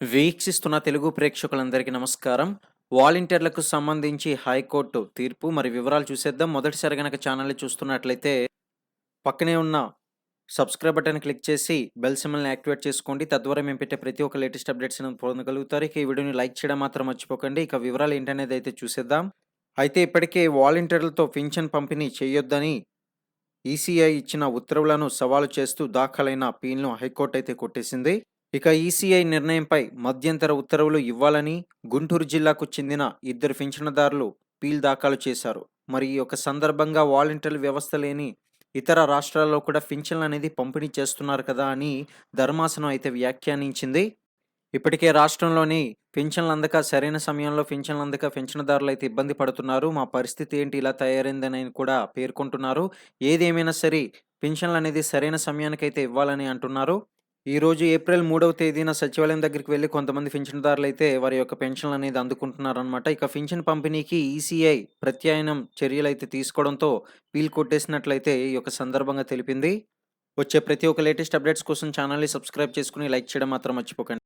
వీక్షిస్తున్న తెలుగు ప్రేక్షకులందరికీ నమస్కారం. వాలంటీర్లకు సంబంధించి హైకోర్టు తీర్పు మరి వివరాలు చూసేద్దాం. మొదటిసారి గనక ఛానల్ని చూస్తున్నట్లయితే పక్కనే ఉన్న సబ్స్క్రైబ్ బటన్ క్లిక్ చేసి బెల్ సిమ్మల్ని యాక్టివేట్ చేసుకోండి. తద్వారా మేము పెట్టే ప్రతి ఒక్క లేటెస్ట్ అప్డేట్స్ పొందగలుగుతారు. ఇక ఈ వీడియోని లైక్ చేయడం మాత్రం మర్చిపోకండి. ఇక వివరాలు ఏంటనేది అయితే చూసేద్దాం. అయితే ఇప్పటికే వాలంటీర్లతో పింఛన్ పంపిణీ చేయొద్దని ఈసీఐ ఇచ్చిన ఉత్తర్వులను సవాలు చేస్తూ దాఖలైన పీల్ను హైకోర్టు అయితే కొట్టేసింది. ఇక ఈసీఐ నిర్ణయంపై మధ్యంతర ఉత్తర్వులు ఇవ్వాలని గుంటూరు జిల్లాకు చెందిన ఇద్దరు పింఛనదారులు పీల్ దాఖలు చేశారు. మరి ఈ యొక్క సందర్భంగా వాలంటీర్ వ్యవస్థ లేని ఇతర రాష్ట్రాల్లో కూడా పింఛన్లు అనేది పంపిణీ చేస్తున్నారు కదా అని ధర్మాసనం అయితే వ్యాఖ్యానించింది. ఇప్పటికే రాష్ట్రంలోని పింఛన్లు అందక సరైన సమయంలో పింఛన్లు అందక పింఛనదారులు అయితే ఇబ్బంది పడుతున్నారు. మా పరిస్థితి ఏంటి? ఇలా తయారైందని కూడా పేర్కొంటున్నారు. ఏదేమైనా సరే పింఛన్లు అనేది సరైన సమయానికైతే ఇవ్వాలని అంటున్నారు. ఈరోజు ఏప్రిల్ మూడవ తేదీన సచివాలయం దగ్గరికి వెళ్ళి కొంతమంది పెన్షన్దారులు అయితే వారి యొక్క పెన్షన్లు అనేది అందుకుంటున్నారనమాట ఇక పెన్షన్ పంపిణీకి ఈసీఐ ప్రత్యాయనం చర్యలు అయితే తీసుకోవడంతో పీల్ కొట్టేసినట్లయితే ఈ యొక్క సందర్భంగా తెలిపింది. వచ్చే ప్రతి ఒక్క లేటెస్ట్ అప్డేట్స్ కోసం ఛానల్ని సబ్స్క్రైబ్ చేసుకుని లైక్ చేయడం మాత్రం మర్చిపోకండి.